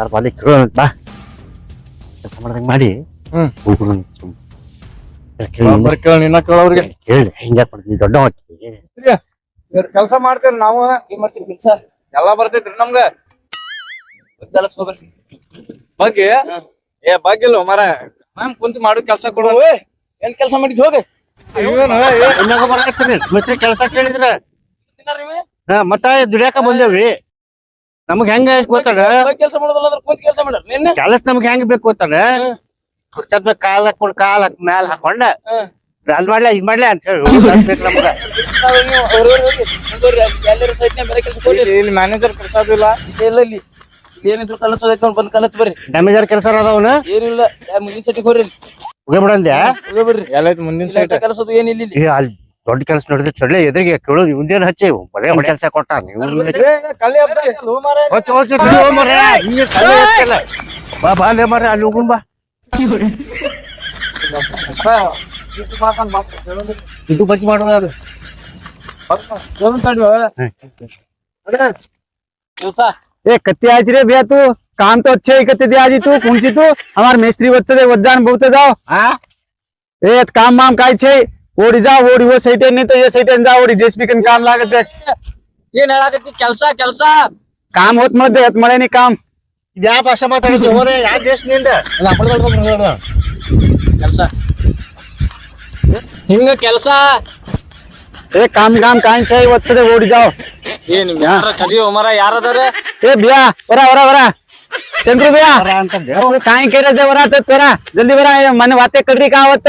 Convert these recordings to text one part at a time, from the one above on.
ಯಾರ ಬಾಲಿ ಕೇಳೋಣ ಬಾ. ಕೆಲಸ ಮಾಡ್ದಂಗ ಮಾಡಿ. ಹ್ಮ್. ಸುಮ್. ಕೇಳಿ ಬರ್ರಿ ಕೇಳ ನಿನ್ನ ಕೇಳೋರ್ಗೆ ಕೇಳಿ ಹಿಂಗ್ಯಾಕ್ ಮಾಡ್ತೀನಿ ದೊಡ್ಡ ಹಾಕಿ ಕೆಲಸ ಮಾಡ್ತೇವ್ರಿ ನಾವು. ಏನ್ ಮಾಡ್ತೀವಿ ಕೆಲಸ? ಎಲ್ಲಾ ಬರ್ತೈತ್ರಿ ನಮ್ಗ. ಕಲಸ್ಕೊಬರ್ರಿ ಬಗ್ಗೆ ಏ ಬಗ್ಗಿಲ್ಲ ಮರ ನಾನ್ ಕುಂತ ಮಾಡೋ ಕೆಲಸ ಕೊಡು. ಏನ್ ಕೆಲಸ ಮಾಡಿದ್ ಹೋಗ. ಇವೇನು ಇನ್ನೊಬ್ಬ ಬರಾಕತ್ತೀರಿ ಮತ್ತೆ ಕೆಲಸ ಕೇಳಿದ್ರ. ಹಾ ಮತ್ತ ದುಡಿಯಾಕ ಬಂದೇವಿ ನಮಗ್ ಹೆಂಗ ಗೊತ್ತಾಡ ಕೆಲಸ ಮಾಡೋದಲ್ಲ ಅದ್ರ ಕುಂತ ಕೆಲ್ಸ ಮಾಡ್ಯಾರ ನಿನ್ನೆ? ಕೆಲಸ ನಮ್ಗೆ ಹೆಂಗ್ ಬೇಕು ಗೊತ್ತಾಡ ಕುರ್ಚದ ಮೇಲೆ ಕಾಲ್ ಹಾಕೊಂಡ್ ಕಾಲ್ ಹಾಕ್ ಮ್ಯಾಲ ಹಾಕೊಂಡ. ಅದ್ ಮಾಡ್ಲಾ ಇದ್ ಮಾಡ್ಲಾ ಅಂತ ಹೇಳಿ. ಬೇಕು ನಮ್ಗ. ಎಲ್ಲರ ಸೈಟ್ನ್ಯಾಗ ಬೇರೆ ಕೆಲಸ ಕೊಡಿ ಇಲ್ಲಿ ಮ್ಯಾನೇಜರ್ ಕೆಲಸ ಅದಿಲ್ಲ ಇಲ್ಲ ಇಲ್ಲಿ ಏನಿದ್ರು ಕಲಸೋದೈತೆ ನೋಡ್ ಬಂದ್ ಕಲಸ್ ಬರ್ರಿ. ಡ್ಯಾಮೇಜರ್ ಕೆಲಸ ಅದಾವನ? ಏನಿಲ್ಲ ಮುಂದಿನ ಸೈಟಿಗೆ ಹೋಗ್ರಿ ಹೋಗಿ ಬಿಡಂದ್ಯಾ ಹೋಗಿ ಬಿಡ್ರಿ ಎಲ್ಲ ಮುಂದಿನ ಸೈಟ್? ಕೆಲಸ ಏನಿಲ್ಲ ಇಲ್ಲಿ. ಅಲ್ಲಿ ದೊಡ್ಡ ಕೆಲಸ ನೋಡಿದ್ರೆ ತೊಳ್ಳೆ ಎದುರಿಗೆ ಕೇಳೋದು ಇವಂದೇನ್ ಹಚ್ಚಿ ಬರೇ ಕೆಲಸ ಕೊಟ್ಟ ನೀವು ಕಲ್ಲಿ ಹಬ್ಬ್ರಿ. ಓಕೆ ಓಕೆ ಬಿಡು ಮಾರ್ರೆ, ಹಿಂಗೆ ಕಲ್ಲು ಹಚ್ಚಲ್ಲ. ಬಾ ಬಾ ಲೇ ಮಾರ್ರೆ, ಅಲ್ಲಿ ಹೋಗುಣ ಬಾ ಇದು ಬಗ್ಗೆ ಮಾಡೋದು ಕೆಲ್ಸ ए कत्ते आज रे भैया तू काम तो अच्छे ही करते थे आज ही तू कौन सी तू हमार मिस्त्री बच्चे थे वजान बहुत जाओ ಹಾ ए त काम वाम काय छे ಓಡಿ ಜಾ ಓಡಿ ಓ ಸೈಟ್ ಏನ್ ಏ ಸೈಟ್ ಏನ್ ಜಾ ಓಡಿ ಜೆಸ್ಪಿ ಕನ್ ಕಾಮ್ ಲಾಗತ್ತೆ ಏನ್ ಹೇಳಾಕತ್ತಿ? ಕೆಲ್ಸ ಕೆಲ್ಸ. ಕಾಮ್ ಹೋತ್ ಮದ್ದೆ ಹತ್ ಮಳೆನಿ ಕಾಮ್. ಯಾವ ಭಾಷೆ ಮಾತಾಡಿದ್ವಿ ಹೋರೆ ಯಾ ದೇಶ ನಿಂದ? ಕೆಲ್ಸ. ಹಿಂಗ ಕೆಲ್ಸ. ಏ ಕಾಮ್ ಕಾಮ್ ಕಾಯ್ ಚೈ ಓಡಿ ಜಾವ್. ಏನ್ ಯಾರ ಮರ ಯಾರದಾರೆ ಏ ಬಿಯಾ ಹೊರ ಹೊರ ಹೊರ ಚಂದ್ರು ಬಿಯಾ. ಕಾಯಿ ಕೇರದೆ ಹೊರ ತೋರ ಜಲ್ದಿ ಹೊರ ಮನೆ ವಾತೆ ಕಡ್ರಿ ಕಾವತ್ತ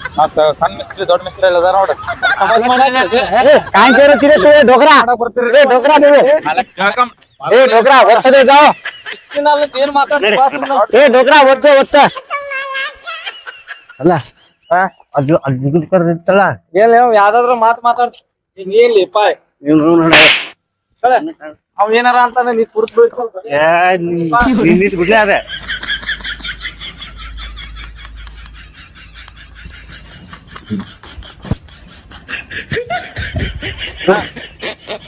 ಮತ್ತ ಸಣ್ಣ ಮಿಸ್ತ್ರಿ ದೊಡ್ಡ ಮಿಸ್ತ್ರಿ ಎಲ್ಲ ಅದಾರ ನೋಡ್ರಿ. ಕಾಂಕೇರ ಚಿರತೆ ಡೋಗ್ರಾ. ಏ ಡೋಗ್ರಾ ನೀವು. ಏ ಡೋಗ್ರಾ ಒಚ್ಚದೆ ಜಾವ. ಏನ್ ಮಾತಾಡ್ತೀರಿ ಏ ಡೋಗ್ರಾ ಒಚ್ಚ ಒಚ್ಚ. ಅಲ್ಲ ಅದು ಅದು ಕರೆದಿತ್ತಲ್ಲ ಏನ್ ಯಾವ್ದಾದ್ರು ಮಾತು ಮಾತಾಡ್ತಿ ಏನ್ಲಿ ಪಾಯ್ ಅವ್ ಏನಾರ ಅಂತಾನೆ ನೀ ಕುರ್ತು ಬಿಡ್ಲಿ ಅದೇ.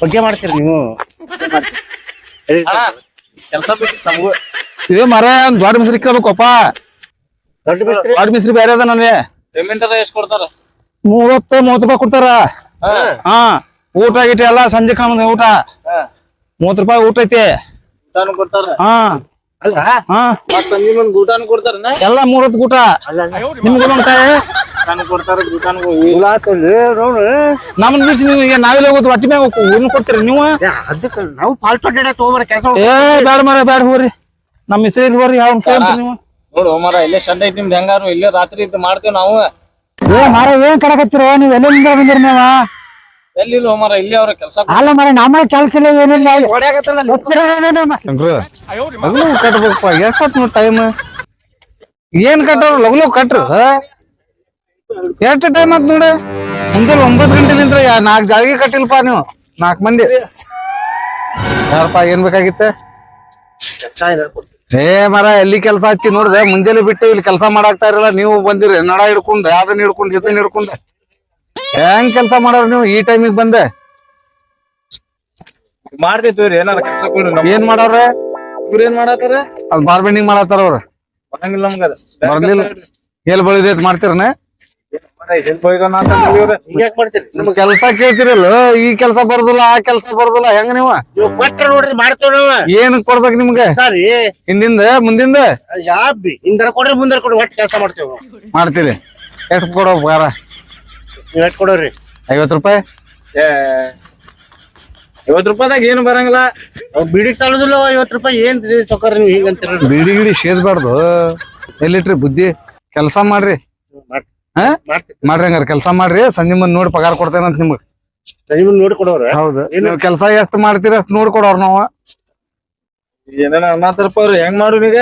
ಬಗ್ಗೆ ಮಾಡ್ತೀರಿ ನೀವು? ಕೆಲಸ ಬಿಟ್ಟು ನಮಗೂ. ಇದೇ ಮರ ದೊಡ್ಡ ಮಿಸ್ರಿ ಕೇಳ್ಬೇಕಪ್ಪ. ದೊಡ್ಡ ಮಿಸ್ತ್ರಿ? ದೊಡ್ಡ ಮಿಸ್ರಿ ಬೇರೆ ಅದ ನನಗೆ. ಪೇಮೆಂಟ್ ಅದ ಎಷ್ಟ್ ಕೊಡ್ತಾರ? ಮೂವತ್ತು ಮೂವತ್ತು ರೂಪಾಯಿ ಕೊಡ್ತಾರ. ಹಾ. ಊಟ ಗೀಟ ಎಲ್ಲ ಸಂಜೆ ಕಾಣ ಊಟ. ಮೂವತ್ ರೂಪಾಯಿ ಊಟ ಐತಿ. ಕೊಡ್ತಾರ? ಹಾ. ಅಲ್ಲ ಹಾ. ಸಂಜೆ ಮುಂದ್ ಊಟಾನು ಕೊಡ್ತಾರ ಎಲ್ಲ ಮೂರತ್ ಊಟ. ನಿಮ್ಗೆ ನಮ್ಮನ್ ಬಿಡಿಸಿ ನಿಮಗೆ ನಾವೆಲ್ಲ ಹೋಗೋದು ಹೊಟ್ಟಿ ಮ್ಯಾಗ ಊರ್ನ ಕೊಡ್ತೀರಿ ನೀವು? ಅದಕ್ಕೆ ನಾವು ಪಾಲ್ಟ್ ತಗೋಬರ ಕೆಲಸ ಏ ಬ್ಯಾಡ ಮರ ಬ್ಯಾಡ ಹೋಗ್ರಿ. ನಮ್ಮ ಮಿಸ್ತ್ರಿ ಇಲ್ಲಿ ಬರ್ರಿ ಯಾವ ನೀವು. ನೋಡು ಮಾರ ಇಲ್ಲೇ ಶೆಡ್ ಐತಿ ನಿಮ್ದು ಹೆಂಗಾರು ಇಲ್ಲೇ ರಾತ್ರಿ ಇದ್ದು ಮಾಡ್ತೇವ್ ನಾವು. ಏ ಮಾರ ಏನ್ ಕಡಕತ್ತಿರೋ ನೀವು ಎಲ್ಲಿಂದ ಬಂದಿರಿ ನೀವ? ಎಲ್ಲಿ ಇಲ್ಲ ಮಾರ ಇಲ್ಲಿ ಅವ್ರ ಕೆಲ್ಸ ಅಲ್ಲ ಮರ ನಮ್ಮ ಕೆಲ್ಸ ಇಲ್ಲ ಏನಿಲ್ಲ. ಕಟ್ಬೇಕಪ್ಪ ಎಷ್ಟೊತ್ ಟೈಮ್ ಏನ್ ಕಟ್ಟವ್ರ ಲಗು ಲಗು ಕಟ್ರು ಎಷ್ಟು ಟೈಮ್ ಆತ್ ನೋಡ? ಮುಂಜಾನೆ ಒಂಬತ್ತು ಗಂಟೆಲಿಂದ್ರ ನಾಲ್ಕು ಜಾಳಿಗೆ ಕಟ್ಟಿಲ್ಪ ನೀವು. ನಾಲ್ಕು ಮಂದಿ. ಯಾರಪ್ಪ ಏನ್ ಬೇಕಾಗಿತ್ತ? ಏ ಮರ ಎಲ್ಲಿ ಕೆಲಸ ಹಚ್ಚಿ ನೋಡ್ದೆ? ಮುಂಜಾನೆ ಬಿಟ್ಟು ಇಲ್ಲಿ ಕೆಲಸ ಮಾಡಾಕ್ತಾ ಇರಲ್ಲ. ನೀವು ಬಂದಿರಿ. ನಡ ಹಿಡ್ಕೊಂಡು ಅದನ್ನ ಹಿಡ್ಕೊಂಡು ಇದನ್ನ ಹಿಡ್ಕೊಂಡು. ಹೆಂಗ್ ಕೆಲಸ ಮಾಡೋರು ನೀವು? ಈ ಟೈಮಿಗೆ ಬಂದೆ. ಮಾಡ್ತೇವ್ರಿ ಏನ್ ಮಾಡವ್ರೆ ಇವ್ರ್ ಏನ್ ಮಾಡತ್ತಾರ? ಬಾರ್ಬೆಂಡಿಂಗ್ ಮಾಡತ್ತಾರ ಅವ್ರ. ಬರ್ಲಿಲ್ಲ. ಎಲ್ ಬಳಿದೈತ್ ಮಾಡ್ತೀರನ? ಕೆಲ್ಸ ಕೇಳ್ತಿರಲ್ಲ ಈ ಕೆಲಸ ಬರುದಿಲ್ಲ ಆ ಕೆಲಸ ಬರುದಿಲ್ಲ ಹೆಂಗ ನೀವ? ನೀವು ಕೊಟ್ರ ನೋಡ್ರಿ ಮಾಡ್ತೇವ್ ಏನು ಏನ್ ಕೊಡ್ಬೇಕು ನಿಮ್ಗೆ? ಸರಿ. ಹಿಂದಿಂದ ಮುಂದಿಂದ? ಯಾಬಿ ಹಿಂದರ ಕೊಡ್ರಿ ಮುಂದರ ಕೊಡ್ರಿ ಒಟ್ಟು ಕೆಲಸ ಮಾಡ್ತೇವ್. ಮಾಡ್ತೀರಿ. ಎಷ್ಟು ಕೊಡೋ ಬಾರ ನೀವ್ ಎಷ್ಟ್ ಕೊಡೋರಿ? ಐವತ್ ರೂಪಾಯಿ? ಏ ಐವತ್ ರೂಪಾಯಿದಾಗ ಏನು ಬರಂಗಿಲ್ಲ. ಬೀಡಿಗೆ ಸಾಲದಿಲ್ಲ ಸಾಲುದಿಲ್ಲ ಐವತ್ ರೂಪಾಯಿ ಏನ್ ಚೊಕ್ಕರ್ ನೀವು ಹಿಂಗಂತೀರ ಬೀಡಿ ಬಿಡಿ ಗಿಡಿ ಸೇದ್ಬಾರ್ದು ಎಲ್ಲಿಟ್ರಿ ಬುದ್ಧಿ? ಕೆಲಸ ಮಾಡ್ರಿ. ಹಾ? ಮಾಡ್ರಿ ಹಂಗಾರ ಕೆಲಸ ಮಾಡ್ರಿ ಸಂಜೆ ಮುಂದ್ ನೋಡಿ ಪಗಾರ ಕೊಡ್ತೇನೆ ಅಂತ ನಿಮಗ್. ಟೈಮ್ ನೋಡಿ ಕೊಡೋರ ಹೌದು. ನೀವು ಕೆಲಸ ಎಷ್ಟ್ ಮಾಡ್ತೀರಿ ಅಷ್ಟ್ ನೋಡಿ ಕೊಡೋರ್ ನಾವ. ಏನೇನ ಅನ್ನತಾರಪ್ಪ ಅವ್ರು ಹೆಂಗ್ ಮಾಡು ಈಗ?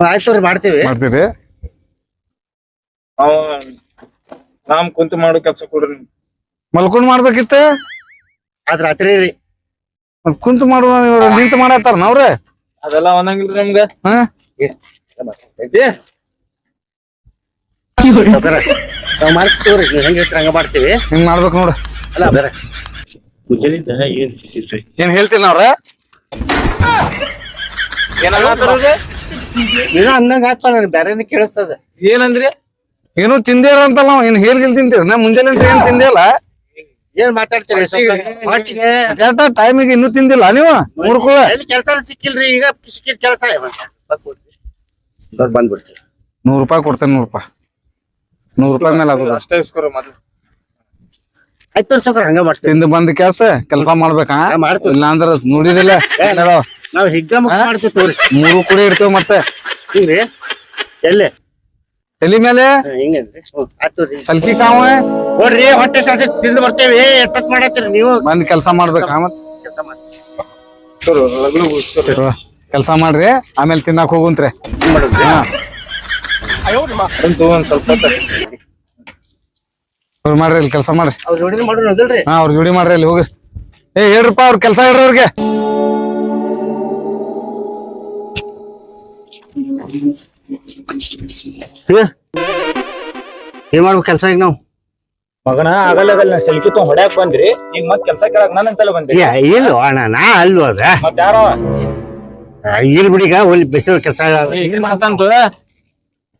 ಆಯ್ತು ಮಾಡ್ತೀವಿ. ಮಾಡ್ತೀರಿ? ಅವ ನಾಮ್ ಕುಂತು ಮಾಡೋ ಕೆಲಸ ಕೊಡ್ರಿ ಮಲ್ಕೊಂಡ್ ಮಾಡ್ಬೇಕಿತ್ತ? ಅದ್ ರಾತ್ರಿ ರೀ. ಮತ್ ಕುಂತು ಮಾಡುವ ನಿಂತು ಮಾಡತ್ತಾರ ನಾವ್ರೆ? ಅದೆಲ್ಲ ಒಂದಂಗಿಲ್ರಿ ನಮ್ಗ. ಹಾ? ನಾವ್ ನೀವ್ ಹೆಂಗ್ ಹೇಳ್ತೀರ ಹಂಗ ಮಾಡ್ತೀವಿ. ಹಿಂಗ್ ಮಾಡ್ಬೇಕು ನೋಡು. ಅಲ್ಲ ಬೇರೆ ಮುಂಜಾನಿಂದ ಏನ್ ಏನ್ ಅವ್ರ? ನೀನು ನನ್ ಕೇಳಿಸ್ತದ. ಏನಂದ್ರಿ? ಏನು ತಿಂದಿರ ಅಂತಲ್ಲ ನಾವ್ ಏನ್ ಹೇಳ್ಗಿಲ್ ತಿಂತೀರಿ? ನಾ ಮುಂಜಾನೆ ಅಂತ ಏನ್ ತಿಂದಿಲ್ಲ. ಏನ್ ಮಾತಾಡ್ತೀರಿ? ಸಾವ್ಕಾರ? ಹೊಟ್ಟಿಗೆ ಕರೆಕ್ಟ್ ಟೈಮಿಗೆ ಇನ್ನೂ ತಿಂದಿಲ್ಲ ನೀವು ಎಲ್ಲಿ ಕೆಲಸ ಸಿಕ್ಕಿಲ್ರಿ ಈಗ ಸಿಕ್ಕಿದ ಕೆಲಸ ದೊಡ್ಡ ಬಂದ್ಬಿಡ್ತೀವಿ ನೂರ್ ರೂಪಾಯಿ ಕೊಡ್ತೇನೆ ನೂರ್ ರೂಪಾಯಿ. ನೂರ್ ರೂಪಾಯಿ ಮೇಲೆ ಆಗುದ. ಅಷ್ಟೇ ಇಸ್ಕೊರ ಮೊದ್ಲು. ಆಯ್ತು ಹಂಗ ಮಾಡ್ತೀವಿ. ತಿಂದು ಬಂದ ಕೆಲಸ ಕೆಲಸ ಮಾಡ್ಬೇಕಾ? ಮಾಡ್ತೀವಿ. ಇಲ್ಲ ಅಂದ್ರ ನೋಡಿದಿಲ್ಲ? ನಾವ್ ಹಿಗ್ಗ ಮುಖ ಮಾಡ್ತೀವಿ ತೋರಿ. ಮೂರು ಕೂಡ ಇಡ್ತೇವ ಮತ್ತೆ. ಹಿಂಗ್ರಿ ಎಲ್ಲಿ? ತಲಿ ಮೇಲೆ? ಹಿಂಗೇನ್ರಿ ಆಯ್ತು ಸಲ್ಕಿ ಕಾವ? ನೋಡ್ರಿ ಹೊಟ್ಟೆ ಸಾಸಿ ತಿಂದು ಬರ್ತೇವೆ. ಎಷ್ಟೊತ್ ಮಾಡತ್ತೀರಿ ನೀವು? ಬಂದ್ ಕೆಲಸ ಮಾಡ್ಬೇಕಾ ಮತ್ ಕೆಲಸ ಮಾಡಿ ಕೆಲಸ ಮಾಡ್ರಿ ಆಮೇಲೆ ತಿನ್ನಕ್ ಹೋಗುಂತ್ರಿ. ಒಂದ್ ಸ್ವಲ್ಪ. ಅವ್ರು ಮಾಡ್ರಿ ಇಲ್ಲಿ ಕೆಲಸ ಮಾಡ್ರಿ. ಹಾ ಅವ್ರ ಜೋಡಿ ಮಾಡ್ರಿ ಅಲ್ಲಿ ಹೋಗ್ರಿ. ಏ ಹೇಳ್ರಪ್ಪ ಅವ್ರ ಕೆಲಸ ಹೇಳ್ರಿ ಅವ್ರಿಗೆ. ಏನ್ ಮಾಡ್ಬೇಕು ಕೆಲಸ ಈಗ ನಾವು? ಮಗನ ಆಗಲ್ಲ ಆಗಲ್ಲ ಸೆಲ್ಕಿ ತಗೊಂಡ್ ಹೊಡ್ಯಾಕ್ ಬಂದ್ರಿ. ಈಗ ಮತ್ ಕೆಲ್ಸ ಕೇಳಕ್ ನನ್ನ ಅಂತಲ್ಲ ಬಂದ್ರಿ ಇಲ್ಲ ಅಣ್ಣ ನಾ ಅಲ್ವ ಅದ. ಮತ್ ಯಾರೋ? ಇಲ್ ಬಿಡಿಗ ಒಲ್ಲಿ ಬಿಸಿಲು ಕೆಲಸ ಹಿಂಗ್ ಮಾಡ್ತಂತ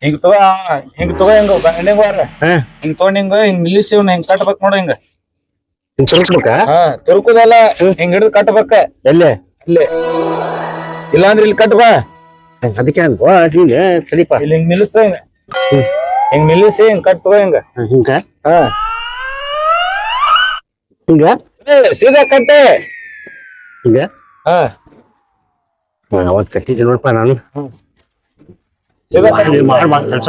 ಹಿಂಗ್ ತಗೋ ಹಿಂಗ್ ತಗೋ ಹಿಂಗ ಹಿಂಗ್ ವಾರ ಹಿಂಗ್ ತಗೊಂಡ್ ಹಿಂಗ ಹಿಂಗ್ ನಿಲ್ಲಿಸಿ ಇವ್ನ ಹಿಂಗ್ ಕಟ್ಬೇಕ್ ನೋಡು ಹಿಂಗ. ತಿರ್ಗ್ಬೇಕ ಹಾ ತಿರುಕುದಲ್ಲ ಹಿಂಗ್ ಹಿಡಿದು ಕಟ್ಬೇಕ. ಎಲ್ಲೇ? ಇಲ್ಲಿ. ಇಲ್ಲಾಂದ್ರೆ ಇಲ್ಲಿ ಕಟ್ ಬಾ. ಅದಕ್ಕೆ ಅನ್ಕೋ ಹಿಂಗ ಸರಿಪ. ಇಲ್ಲಿ ಹಿಂಗ್ ನಿಲ್ಲಿಸ್ತ ಹಿಂಗ. ಹಿಂಗ್ ನಿಲ್ಲಿಸಿ ಹಿಂಗ್ ಕಟ್ ತಗೋ ಹಿಂಗ. ಹಿಂಗ? ಹಾ. ಹಿಂಗ? ಸೀದಾ ಕಟ್ಟೆ. ಹಿಂಗ? ಹಾ. ಅವತ್ ಕಟ್ಟಿದ್ದೆ ನೋಡಪ್ಪ ನಾನು ಸೀದಾ. ಮಾಡ್ಬಾರ್ದು ಕೆಲಸ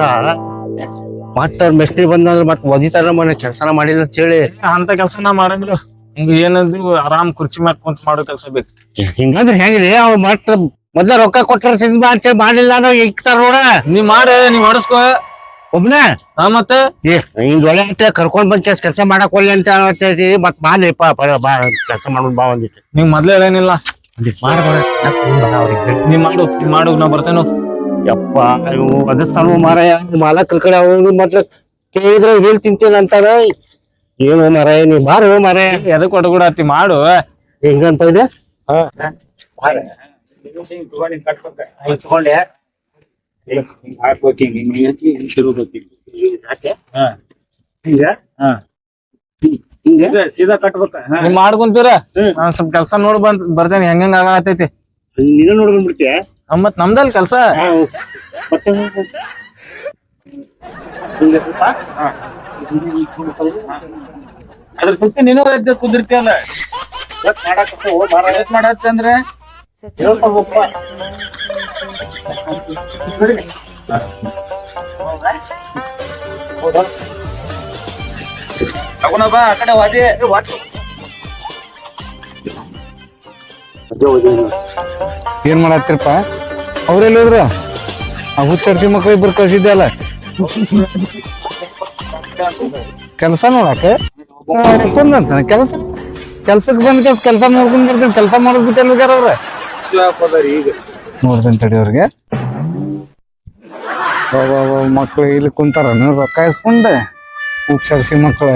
ಮತ್ತ ಮೆಸ್ತ್ರಿ ಬಂದಂದ್ರ ಮತ್ತೆ ಒದಿತಾರ ಮನೆ ಕೆಲಸನ ಮಾಡಿಲ್ಲ ಅಂತ ಹೇಳಿ ಅಂತ ಕೆಲಸ ನಾ ಮಾಡಂಗಿಲ್ಲ ಹಿಂಗ ಏನಂದ್ರು ಆರಾಮ್ ಕುರ್ಚಿ ಮ್ಯಾಕ್ ಕುಂತ ಮಾಡೋ ಕೆಲಸ ಬೇಕು ಹಿಂಗಂದ್ರೆ ಹೆಂಗ್ರಿ ಅವ್ ಮತ್ತ ಮೊದ್ಲ ರೊಕ್ಕ ಕೊಟ್ರ ಬಾ ಅಂತ ಮಾಡಿಲ್ಲ ಅನ್ನೋ ಇಕ್ತಾರ ನೋಡ ನೀ ಮಾಡ ನೀ ಹೊಡಸ್ಕೋ ಒಬ್ನ ಹಾ ಮತ್ತೆ ಹಿಂಗ್ ಒಳ್ಳೆ ಅಂತ ಕರ್ಕೊಂಡ್ ಬಂದ್ ಕೆಲ್ಸ ಕೆಲಸ ಮಾಡಕ್ ಒಳ್ಳೆ ಅಂತ ಮತ್ ಬಾ ಕೆಲಸ ಮಾಡೋದ್ ಬಾ ಒಂದಿಟ್ಟು ನೀವ್ ಮೊದ್ಲೇ ಏನಿಲ್ಲ ಮಾಡು ಮಾಡು ನಾ ಬರ್ತೇನೋ. ಯಪ್ಪ ಇವು ಒದಸ್ತಾನು ಮಾರಾಯ. ಮಾಲಕ್ರ ಕಡೆ ಅವ್ರು ಮೊದ್ಲು ಕೇಳಿದ್ರ ಹೇಳ್ ತಿಂತೇನೆ ಅಂತಾರ ಏನು ಮಾರಾಯ ನೀ ಬಾರು ಮಾರಾಯ. ಎದಕ್ ಒಡಗೂಡಾತಿ ಮಾಡು. ಹೆಂಗಂತ ಇದೆ? ತಗೊಂಡೆ ಹಿಂಗ ಹಿಂಗ ಸೀದಾ ಕಟ್ಬೇಕ. ನೀ ಮಾಡ್ಕೊಂತೀರ? ನಾನ್ ಸ್ವಲ್ಪ ಕೆಲ್ಸ ನೋಡ್ ಬಂದ್ ಬರ್ತೇನೆ ಹೆಂಗ ಆಗತೈತಿ ನೀನು ನೋಡ್ಕೊಂಡ್ ಬಿಡ್ತೀಯ ಮತ್ ನಮ್ದಲ್ ಕೆಲ್ಸ. ಮತ್ತೆ? ಅದ್ರ ಸುತ್ತ ನೀನು ಎದ್ದ ಕುದಿರ್ತಿಯಲ್ಲ? ಮಾಡತ್ತೆ ಅಂದ್ರೆ? ತಗೊಂಡ ಬಾ ಆ ಕಡೆ ವಾದಿ ಏನ್ ಮಾಡತ್ತಿರಪ್ಪ? ಅವ್ರೆಲ್ಲ ಹೋದ್ರ? ಆ ಹುಚ್ಚರ್ಸಿ ಮಕ್ಳು ಇಬ್ರು ಕಳ್ಸಿದ್ದೆ ಅಲ್ಲ ಕೆಲಸ ನೋಡಕ್ಕೆ ಬಂದಂತಾನೆ. ಕೆಲಸ ಕೆಲ್ಸಕ್ಕೆ ಬಂದ ಕೆಲಸ ಕೆಲಸ ನೋಡ್ಕೊಂಡ್ ಬರ್ತೇನೆ. ಕೆಲಸ ಮಾಡೋದ್ ಬಿಟ್ಟು ಎಲ್ಲಿ ಅವ್ರ? ಈಗ ನೋಡ್ತೇನೆ ತಡಿ ಅವ್ರಿಗೆ. ಮಕ್ಳು ಇಲ್ಲಿ ಕುಂತಾರ. ನೀವು ರೊಕ್ಕ ಇಸ್ಕೊಂಡೆ ಹುಚ್ಚರ್ಸಿ ಮಕ್ಳು.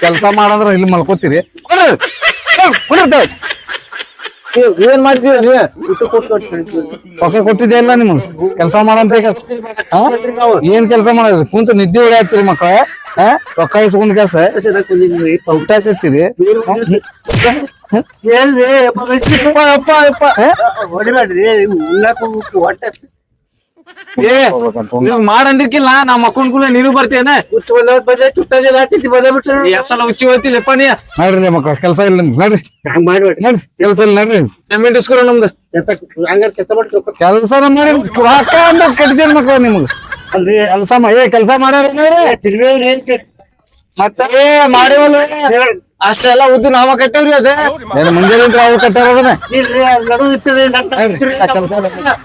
ಕೆಲಸ ಮಾಡಂದ್ರ ಇಲ್ಲಿ ಮಲ್ಕೋತೀರಿ ಏನ್ ಮಾಡ್ತೀವಿ ನೀವೇ? ಹೊಸ ಕೊಟ್ಟಿದ್ದೆ ಇಲ್ಲ ನಿಮ್ಗೆ? ಕೆಲಸ ಮಾಡಂತ ಕೆಲ್ಸ? ಏನ್ ಕೆಲಸ ಮಾಡೋದು? ಕುಂತ ನಿದ್ದೆ ಹೊಡೆಯತ್ತೀರಿ ಮಕ್ಕಳ ರೊಕ್ಕ ಇಸ್ಕೊಂಡ್ ಕೆಲಸ? ಊಟ ಸಿಗ್ತೀರಿ ಹೊಡಿಬೇಡ್ರಿ ಹೊಟ್ಟೆ ಮಾಡಂದಿಕ್ಕಿಲ್ಲ ನಾ ಮಕ್ಕೊಂಡ್ ಕೂಡ ನೀನು ಬರ್ತೇನ. ನೀ? ನಡ್ರಿ ಮಕ್ಕಳ ಕೆಲಸ ಇಲ್ಲ ನಿಮ್ಗೆ ನಡ್ರಿ. ಕೆಲಸ ಇಲ್ಲ ನಡ್ರಿ. ಪೇಮೆಂಟ್ ಇಸ್ಕೊರ ನಮ್ದು. ಕೆಲ್ಸ ಮಾಡಿ ರೊಕ್ಕ ಕಟ್ತೀನಿ ಮಕ್ಕಳು ನಿಮ್ಗೆ. ಅಲ್ರಿ. ಕೆಲಸ ಏ ಕೆಲಸ ಮಾಡ್ಯಾರ ಮತ್ತೆ ಅಷ್ಟೆಲ್ಲ ಉದ್ದು ನಾವ ಕಟ್ಟೇವ್ರಿ ಅದೇ? ಮುಂಜಾನೆ ಅವ್ರು ಕಟ್ಟಾರ ಅದನ್ನ?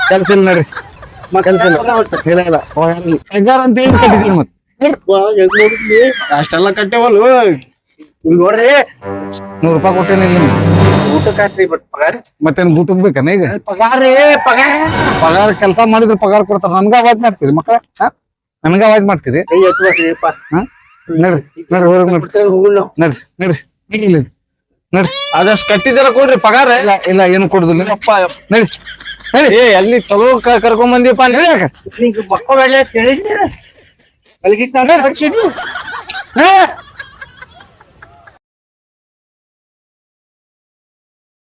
ಕೆಲಸ ಇಲ್ಲ ನಡ್ರಿ. ಕೆಲಸ ಇಲ್ಲ. ಇಲ್ಲ ಅಂತ ಕಟ್ಟಿದ್ದೀನಿ ಮತ್ತೆ? ಅಷ್ಟೆಲ್ಲ ಕಟ್ಟೇವಲ್ವ ನೋಡ್ರಿ. ನೂರು ರೂಪಾಯಿ ಕೊಟ್ಟೇನಿ ನಿಮ್ಗೆ. ಊಟಕ್ಕೆ ಹಾಕ್ರಿ ಬಟ್ ಪಗಾರ. ಮತ್ತೇನ್ ಊಟಕ್ಕೆ ಬೇಕನ ಈಗ? ಪಗಾರ ಪಗಾರ. ಪಗಾರ ಕೆಲಸ ಮಾಡಿದ್ರೆ ಪಗಾರ ಕೊಡ್ತಾರ. ನನ್ಗ ಅವಾಜ್ ಮಾಡ್ತೀರಿ ಮಕ್ಕಳ? ನನ್ಗ ಅವಾಜ್ ಮಾಡ್ತೀರಿ? ನಡ್ರಿ ನಡ್ರಿ ಹೊರಗ್ ನಡ್ರಿ. ಇಲ್ಲ. ನಡ್ರಿ. ಅದಷ್ಟ್ ಕಟ್ಟಿದಾರ ಕೊಡ್ರಿ ಪಗಾರ. ಇಲ್ಲ ಇಲ್ಲ ಏನು ಕೊಡುದಿಲ್ಲ. ನಡ್ರಿ. ಏ ಅಲ್ಲಿ ಚಲೋ ಕರ್ಕೊಂಡ್ ಬಂದಿಪ್ಪ ಮಕ್ಕಳೆಲ್ಲ ತಿಳಿದಿರ